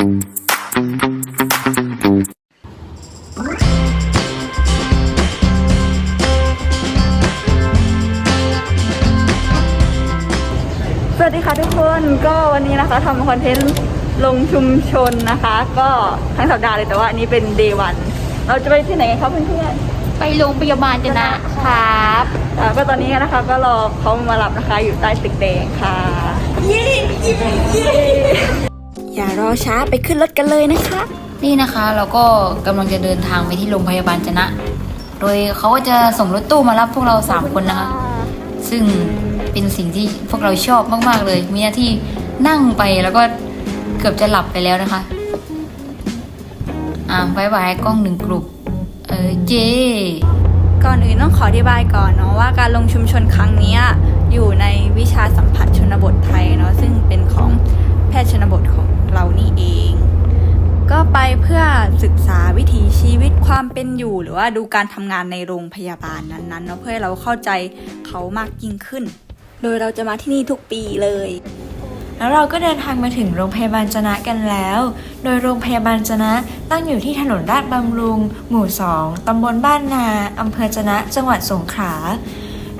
สวัสดีค่ะทุกคนก็วันนี้นะคะทำคอนเทนต์ลงชุมชนนะคะ ก็ทั้งสัปดาห์เลยแต่ว่าอันนี้เป็นเดย์วัน เราจะไปที่ไหนกันครับเพื่อนไปโรงพยาบาลจะนะครับๆอ่าก็ตอนนี้นะคะ ก็รอเขามารับนะคะอยู่ใต้ตึกแดงค่ะ เย้เย้เย้ อย่ารอช้าไปขึ้นรถกันเลยนะคะ นี่นะคะเราก็กำลังจะเดินทางไปที่โรงพยาบาลจะนะ โดยเขาก็จะส่งรถตู้มารับพวกเราสามคนนะคะ ซึ่งเป็นสิ่งที่พวกเราชอบมากๆเลย มีหน้าที่นั่งไปแล้วก็เกือบจะหลับไปแล้วนะคะ อ่าบายบายกล้องหนึ่งกลุ่มเออเจ ก่อนอื่นต้องขออธิบายก่อนเนาะว่าการลงชุมชนครั้งเนี้ยอยู่ในวิชาสัมผัสชนบทไทยเนาะซึ่งเป็นของแพทย์ชนบทของ เรานี่เอง ก็ไปเพื่อศึกษาวิถีชีวิตความเป็นอยู่ หรือว่าดูการทำงานในโรงพยาบาลนั้นๆเนาะเพื่อให้เราเข้าใจเขามากยิ่งขึ้น โดยเราจะมาที่นี่ทุกปีเลย แล้วเราก็เดินทางมาถึงโรงพยาบาลจนะกันแล้ว โดยโรงพยาบาลจนะตั้งอยู่ที่ถนนราชบำรุง หมู่ 2 ตำบลบ้านนา อำเภอจนะ จังหวัดสงขลา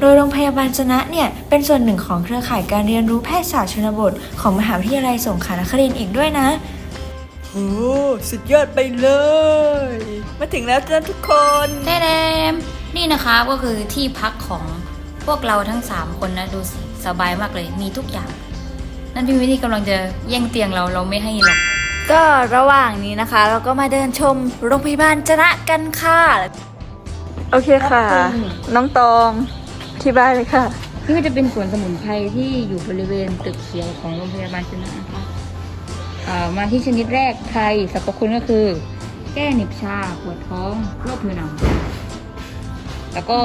โดยโรงพยาบาลจะนะเนี่ยเป็นส่วนหนึ่งของเครือข่ายการเรียนรู้แพทยศาสตร์ชนบท ของมหาวิทยาลัยสงขลานครินทร์อีกด้วยนะโอ้สุดยอดไปเลย มาถึงแล้วจ้าทุกคนแดมนี่นะคะก็คือที่พักของพวกเราทั้ง 3 คนนะดูสิสบายมากเลยมีทุกอย่าง นั่นพี่วิธีกำลังจะแย่งเตียงเราเราไม่ให้หรอกก็ระหว่างนี้นะคะ เราก็มาเดินชมโรงพยาบาลจนะกันค่ะ โอเคค่ะ น้องตอง อธิบายเลยค่ะ นี่ก็จะเป็นสวนสมุนไพรที่อยู่บริเวณตึกเขียวของโรงพยาบาลชนะนะคะอ่ามาที่ชนิดแรกไทยสรรพคุณก็คือ แก้หนิบชาปวดท้องโรคผิวหนัง แล้วก็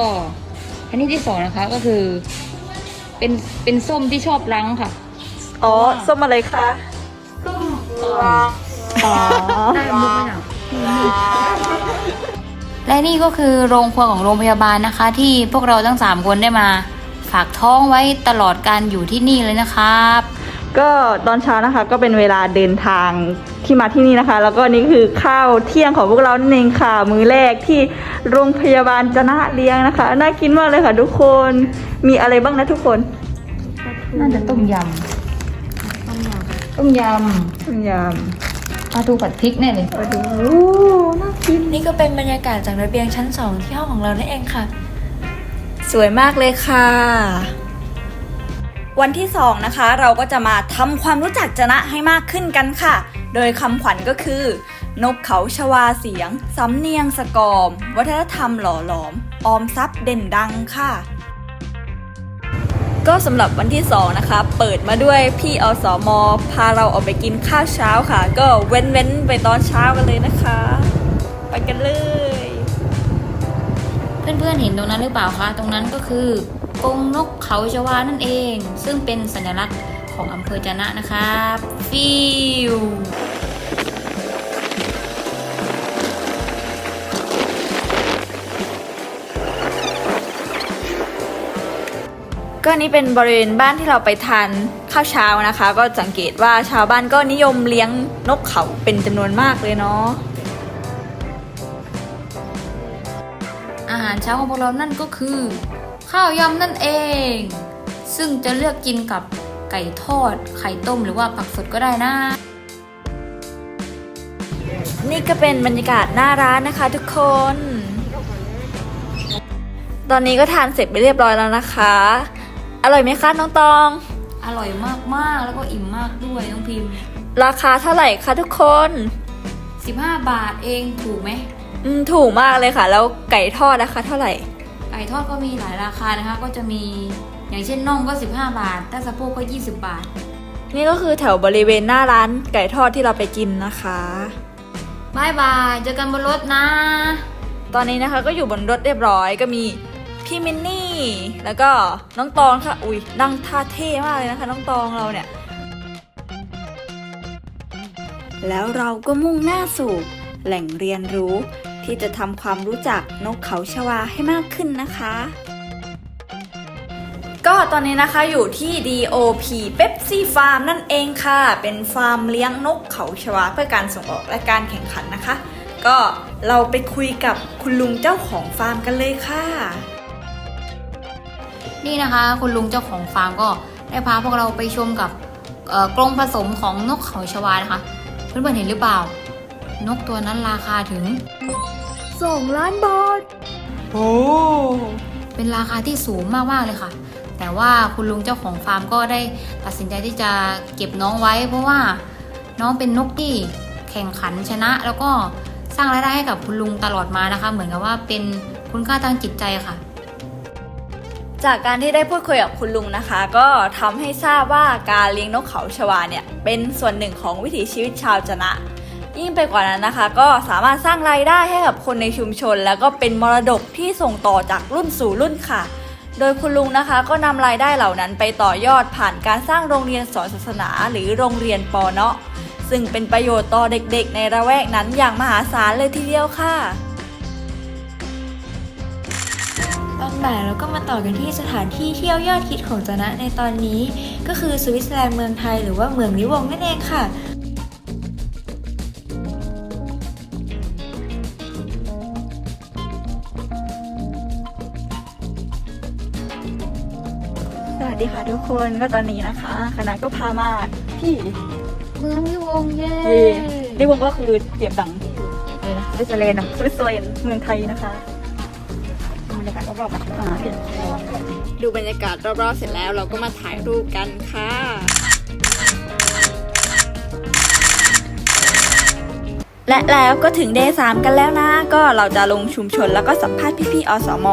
ชนิดที่สองนะคะก็คือ เป็นเป็นส้มที่ชอบล้างค่ะ อ๋อ ส้มอะไรคะ ส้มอ๋อ ได้มุกไหมอะ และนี่ก็คือโรงครัวของโรงพยาบาลนะคะ ที่พวกเราทั้งสามคนได้มา ฝากท้องไว้ตลอดการอยู่ที่นี่เลยนะครับ ก็ตอนเช้านะคะก็เป็นเวลาเดินทางที่มาที่นี่นะคะ แล้วก็นี่คือข้าวเที่ยงของพวกเรานั่นเองค่ะมื้อแรกที่โรงพยาบาลจนะเลี้ยงนะคะ น่ากินมากเลยค่ะทุกคนมีอะไรบ้างนะทุกคนน่าจะต้มยำต้มยำต้มยปลาทูผัดพริกแน่เลยำมาดูโอ้น่ากิ นี่ก็เป็นบรรยากาศจากระเบียงชั้น2ที่ห้องของเรานั่นเองค่ะ สวยมากเลยค่ะ วันที่สองนะคะ เราก็จะมาทำความรู้จักจนะให้มากขึ้นกันค่ะ โดยคำขวัญก็คือ นกเขาชวาเสียง สำเนียงสกอม วัฒนธรรมหล่อหลอม ออมทรัพย์เด่นดังค่ะก็สำหรับวันที่สองนะคะ เปิดมาด้วยพี่อสมพาเราออกไปกินข้าวเช้าค่ะ ก็เว้นเว้นไปตอนเช้ากันเลยนะคะ ไปกันเลย เพื่อนๆเห็นตรงนั้นหรือเปล่าคะ ตรงนั้นก็คือกรงนกเขาชวานั่นเอง ซึ่งเป็นสัญลักษณ์ของอำเภอจะนะนะครับฟิวก็นี่เป็นบริเวณบ้านที่เราไปทานข้าวเช้านะคะ ก็สังเกตว่าชาวบ้านก็นิยมเลี้ยงนกเขาเป็นจำนวนมากเลยเนาะาหารเช้าของพวกเรานั่นก็คือ ข้าวยำนั่นเอง ซึ่งจะเลือกกินกับไก่ทอด ไข่ต้มหรือว่าผักสดก็ได้นะ นี่ก็เป็นบรรยากาศหน้าร้านนะคะทุกคน ตอนนี้ก็ทานเสร็จไปเรียบร้อยแล้วนะคะ อร่อยไหมคะน้องตอง อร่อยมากๆ แล้วก็อิ่มมากด้วยน้องพิมพ์ ราคาเท่าไหร่คะทุกคน 15 บาทเองถูกไหม อืมถูกมากเลยค่ะ แล้วไก่ทอดนะคะ เท่าไหร่ ไก่ทอดก็มีหลายราคานะคะ ก็จะมีอย่างเช่นน่องก็ 15 บาท ถ้าสะโพกก็ 20 บาท นี่ก็คือแถวบริเวณหน้าร้านไก่ทอดที่เราไปกินนะคะบายบายเจอกันบนรถนะ ตอนนี้นะคะก็อยู่บนรถเรียบร้อยก็มีพี่มินนี่แล้วก็น้องตองค่ะ อุ้ยนั่งท่าเท่มากเลยนะคะ น้องตองเราเนี่ย แล้วเราก็มุ่งหน้าสู่แหล่งเรียนรู้ ที่จะทำความรู้จักนกเขาชวาให้มากขึ้นนะคะ ก็ตอนนี้นะคะอยู่ที่ DOP Pepsi Farm นั่นเองค่ะ เป็นฟาร์มเลี้ยงนกเขาชวาเพื่อการส่งออกและการแข่งขันนะคะ ก็เราไปคุยกับคุณลุงเจ้าของฟาร์มกันเลยค่ะ นี่นะคะคุณลุงเจ้าของฟาร์มก็ได้พาพวกเราไปชมกับเอ่อกรงผสมของนกเขาชวานะคะ เพื่อนๆเห็นหรือเปล่า นกตัวนั้นราคาถึง 2 ล้านบาท โอ้ เป็นราคาที่สูงมากๆเลยค่ะ แต่ว่าคุณลุงเจ้าของฟาร์มก็ได้ตัดสินใจที่จะเก็บน้องไว้ เพราะว่าน้องเป็นนกที่แข่งขันชนะ แล้วก็สร้างรายได้ให้กับคุณลุงตลอดมานะคะ เหมือนกับว่าเป็นคุณค่าทางจิตใจค่ะจากการที่ได้พูดคุยกับคุณลุงนะคะ ก็ทำให้ทราบว่าการเลี้ยงนกเขาชวาเนี่ยเป็นส่วนหนึ่งของวิถีชีวิตชาวจะนะ ยิ่งไปกว่านั้นนะคะ ก็สามารถสร้างรายได้ให้กับคนในชุมชน แล้วก็เป็นมรดกที่ส่งต่อจากรุ่นสู่รุ่นค่ะ โดยคุณลุงนะคะก็นำรายได้เหล่านั้นไปต่อยอดผ่านการสร้างโรงเรียนสอนศาสนา หรือโรงเรียนปอเนาะซึ่งเป็นประโยชน์ต่อเด็กๆ ในระแวกนั้นอย่างมหาศาลเลยทีเดียวค่ะตอนบ่ายเราก็มาต่อกันที่สถานที่เที่ยวยอดฮิตของจนะในตอนนี้ ก็คือสวิตเซอร์แลนด์เมืองไทยหรือว่าเมืองลิวงนั่นเองค่ะ สวัสดีค่ะทุกคนก็ตอนนี้นะคะ คณะก็พามาที่เมืองลิวงเย่เย่ลิวงก็คือเสียบดังที่อยู่อะไรนะสวิตเซอร์แลนด์อะสวิตเซอร์แลนด์เมืองไทยนะคะบรรยากาศรอบๆกันอ่าเห็นดูบรรยากาศรอบๆเสร็จแล้วเราก็มาถ่ายรูปกันค่ะ และแล้วก็ถึงเดย์สามกันแล้วนะ ก็เราจะลงชุมชนแล้วก็สัมภาษณ์พี่ๆอสม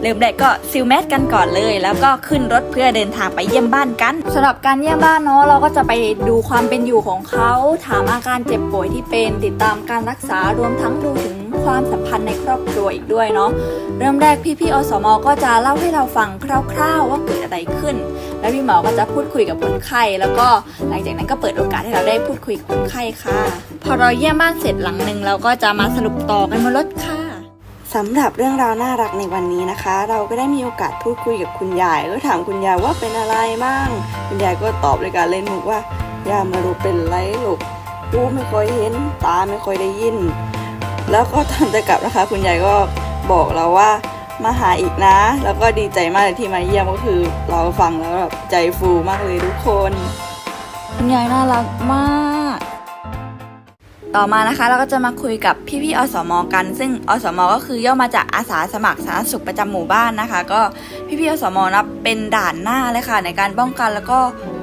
เริ่มแรกก็ซิลแมสกันก่อนเลย แล้วก็ขึ้นรถเพื่อเดินทางไปเยี่ยมบ้านกันสำหรับการเยี่ยมบ้านเนาะเราก็จะไปดูความเป็นอยู่ของเขาถามอาการเจ็บป่วยที่เป็นติดตามการรักษารวมทั้งดูถึงความสัมพันธ์ในครอบครัวอีกด้วยเนาะเริ่มแรกพี่ๆอสมก็จะเล่าให้เราฟังคร่าวๆ ว่าเกิดอะไรขึ้น แล้วพี่หมอก็จะพูดคุยกับคนไข้แล้วก็หลังจากนั้นก็เปิดโอกาสให้เราได้พูดคุยกับคนไข้ค่ะ พอเราเยี่ยมบ้านเสร็จหลังหนึ่งเราก็จะมาสรุปต่อกันบนรถค่ะสำหรับเรื่องราวน่ารักในวันนี้นะคะ เราก็ได้มีโอกาสพูดคุยกับคุณยายก็ถามคุณยายว่าเป็นอะไรบ้าง คุณยายก็ตอบเลยการเล่นมุกว่ายามารู้เป็นไรลูกหูไม่ค่อยเห็นตาไม่ค่อยได้ยิน แล้วก็ตอนจะกลับนะคะ คุณยายก็บอกเราว่ามาหาอีกนะ แล้วก็ดีใจมากเลยที่มาเยี่ยมก็คือเราฟังแล้วแบบใจฟูมากเลยทุกคน คุณยายน่ารักมาก ต่อมานะคะเราก็จะมาคุยกับพี่ๆอสมกัน ซึ่งอสมก็คือย่อมาจากอาสาสมัครสาธารณสุขประจำหมู่บ้านนะคะ ก็พี่ๆอสมนะเป็นด่านหน้าเลยค่ะ ในการป้องกันแล้วก็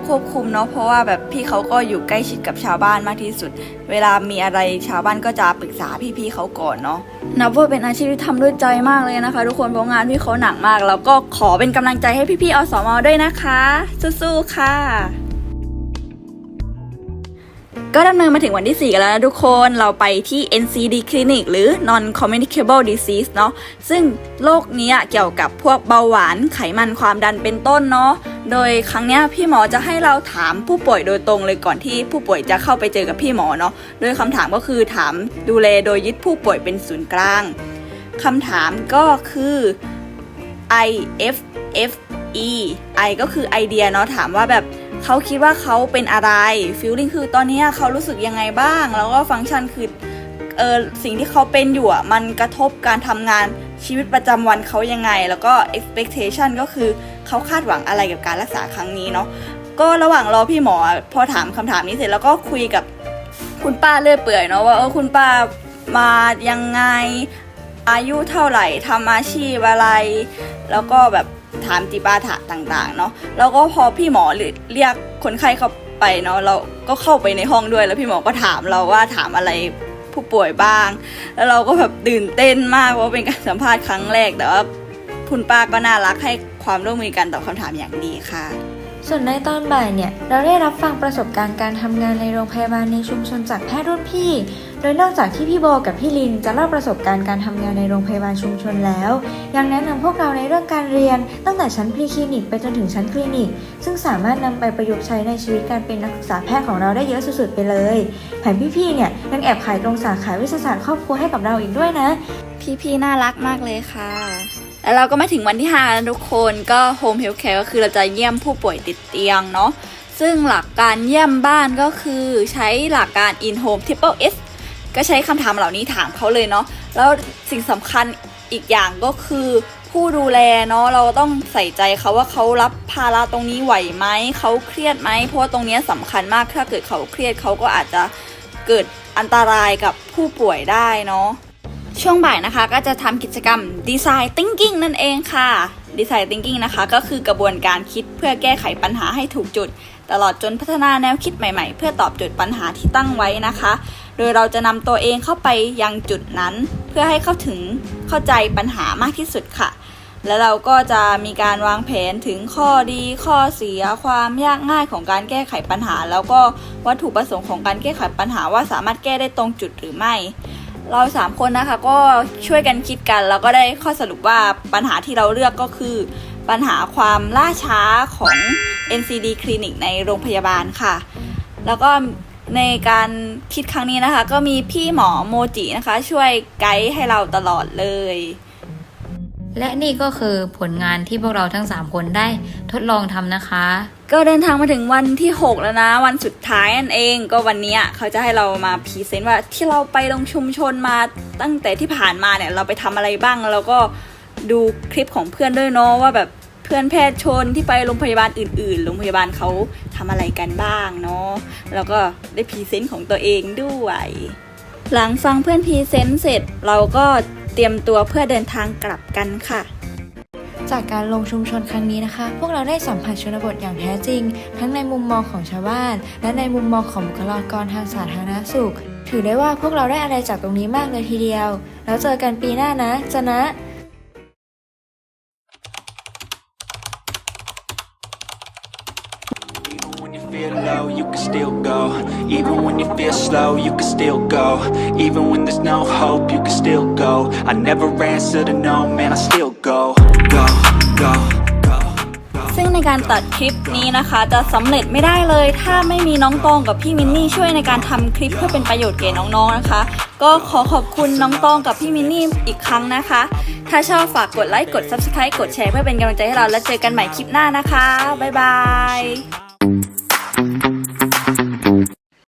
ควบคุมเนาะเพราะว่าแบบพี่เขาก็อยู่ใกล้ชิดกับชาวบ้านมากที่สุด เวลามีอะไรชาวบ้านก็จะปรึกษาพี่ๆเขาก่อนเนาะนับว่าเป็นอาชีพที่ทำด้วยใจมากเลยนะคะ ทุกคนเพราะงานพี่เขาหนักมาก แล้วก็ขอเป็นกำลังใจให้พี่ๆอสมด้วยนะคะ สู้ๆค่ะ ก็ดำเนินมาถึงวันที่ 4 กันแล้วนะทุกคน เราไปที่ NCD Clinic หรือ Non Communicable Disease เนาะ ซึ่งโรคเนี้ยเกี่ยวกับพวกเบาหวาน ไขมันความดันเป็นต้นเนาะ โดยครั้งเนี้ยพี่หมอจะให้เราถามผู้ป่วยโดยตรงเลยก่อนที่ผู้ป่วยจะเข้าไปเจอกับพี่หมอเนาะ โดยคำถามก็คือถามดูแลโดยยึดผู้ป่วยเป็นศูนย์กลาง คำถามก็คือ I F F E I ก็คือไอเดียเนาะถามว่าแบบ เขาคิดว่าเขาเป็นอะไร feeling คือตอนนี้เขารู้สึกยังไงบ้าง แล้วก็ฟังก์ชันคือเออสิ่งที่เขาเป็นอยู่อะมันกระทบการทำงานชีวิตประจำวันเขายังไง แล้วก็ expectation ก็คือเขาคาดหวังอะไรกับการรักษาครั้งนี้เนาะก็ระหว่างรอพี่หมอพอถามคำถามนี้เสร็จแล้วก็คุยกับคุณป้าเลื่อยเปื่อยเนาะว่าเออคุณป้ามายังไงอายุเท่าไหร่ทำอาชีพอะไร แล้วก็แบบ ถามจิปาถะต่างๆเนาะแล้วก็พอพี่หมอเรียกคนไข้เข้าไปเนาะเราก็เข้าไปในห้องด้วยแล้วพี่หมอก็ถามเราว่าถามอะไรผู้ป่วยบ้าง แล้วเราก็แบบตื่นเต้นมากเพราะเป็นการสัมภาษณ์ครั้งแรกแต่ว่าคุณป้าก็น่ารักให้ความร่วมมือกันตอบคำถามอย่างดีค่ะ ส่วนในตอนบ่ายเนี่ย เราได้รับฟังประสบการณ์การทำงานในโรงพยาบาลในชุมชนจากแพทย์รุ่นพี่ ดยนอกจากที่พี่โบกับพี่ลินจะเล่าประสบการณ์การทำงานในโรงพยาบาลชุมชนแล้ว ยังแนะนำพวกเราในเรื่องการเรียน ตั้งแต่ชั้นพรีคลินิกไปจนถึงชั้นคลินิก ซึ่งสามารถนำไปประยุกต์ใช้ในชีวิตการเป็นนักศึกษาแพทย์ของเราได้เยอะสุดๆไปเลยแถมพี่ๆเนี่ยยังแอบขายตรงสาขาวิทยาศาสตร์ครอบครัวให้กับเราอีกด้วยนะ พี่ๆน่ารักมากเลยค่ะ แล้วเราก็มาถึงวันที่5แล้วทุกคนก็โฮมเฮลท์แคร์ก็คือเราจะเยี่ยมผู้ป่วยติดเตียงเนาะซึ่งหลักการเยี่ยมบ้านก็คือใช้หลักการ in home triple S ก็ใช้คำถามเหล่านี้ถามเขาเลยเนาะแล้วสิ่งสำคัญอีกอย่างก็คือผู้ดูแลเนาะเราต้องใส่ใจเขาว่าเขารับภาระตรงนี้ไหวไหมเขาเครียดไหมเพราะว่าตรงนี้ยสำคัญมากถ้าเกิดเขาเครียดเขาก็อาจจะเกิดอันตรายกับผู้ป่วยได้เนาะช่วงบ่ายนะคะก็จะทำกิจกรรม Design Thinking นั่นเองค่ะ Design Thinking นะคะ ก็คือกระบวนการคิดเพื่อแก้ไขปัญหาให้ถูกจุด ตลอดจนพัฒนาแนวคิดใหม่ ๆ เพื่อตอบโจทย์ปัญหาที่ตั้งไว้นะคะ โดยเราจะนำตัวเองเข้าไปยังจุดนั้น เพื่อให้เข้าถึงเข้าใจปัญหามากที่สุดค่ะ แล้วเราก็จะมีการวางแผนถึงข้อดีข้อเสียความยากง่ายของการแก้ไขปัญหา แล้วก็วัตถุประสงค์ของการแก้ไขปัญหาว่าสามารถแก้ได้ตรงจุดหรือไม่ เราสามคนนะคะก็ช่วยกันคิดกัน แล้วก็ได้ข้อสรุปว่าปัญหาที่เราเลือกก็คือ ปัญหาความล่าช้าของ NCD คลินิกในโรงพยาบาลค่ะ แล้วก็ ในการคิดครั้งนี้นะคะ ก็มีพี่หมอโมจินะคะ ช่วยไกด์ให้เราตลอดเลย และนี่ก็คือผลงานที่พวกเราทั้ง 3 คนได้ทดลองทำนะคะ ก็เดินทางมาถึงวันที่ 6 แล้วนะ วันสุดท้ายนั่นเอง ก็วันเนี้ยเขาจะให้เรามาพรีเซนต์ว่าที่เราไปลงชุมชนมาตั้งแต่ที่ผ่านมาเนี่ย เราไปทำอะไรบ้างแล้วก็ดูคลิปของเพื่อนด้วยเนาะว่าแบบ เพื่อนแพทย์ชนที่ไปโรงพยาบาลอื่นๆ โรงพยาบาลเขาทำอะไรกันบ้างเนาะ แล้วก็ได้พรีเซนต์ของตัวเองด้วย หลังฟังเพื่อนพรีเซนต์เสร็จเราก็เตรียมตัวเพื่อเดินทางกลับกันค่ะจากการลงชุมชนครั้งนี้นะคะ พวกเราได้สัมผัสชนบทอย่างแท้จริง ทั้งในมุมมองของชาวบ้าน และในมุมมองของบุคลากรทางสาธารณสุข ถือได้ว่าพวกเราได้อะไรจากตรงนี้มากเลยทีเดียว แล้วเจอกันปีหน้านะจะนะ Even when you feel slow, you can still go. Even when there's no hope, you can still go. I never answer to no, man, I still go. Go, go, go. ซึ่งในการตัดคลิปนี้นะคะ จะสำเร็จไม่ได้เลย ถ้าไม่มีน้องตองกับพี่มินนี่ช่วยในการทำคลิปเพื่อเป็นประโยชน์แก่น้องๆนะคะ ก็ขอขอบคุณน้องตองกับพี่มินนี่อีกครั้งนะคะ ถ้าชอบฝากกดไลค์กด subscribe กดแชร์เพื่อเป็นกำลังใจให้เราแล้วเจอกันใหม่คลิปหน้านะคะบ๊ายบาย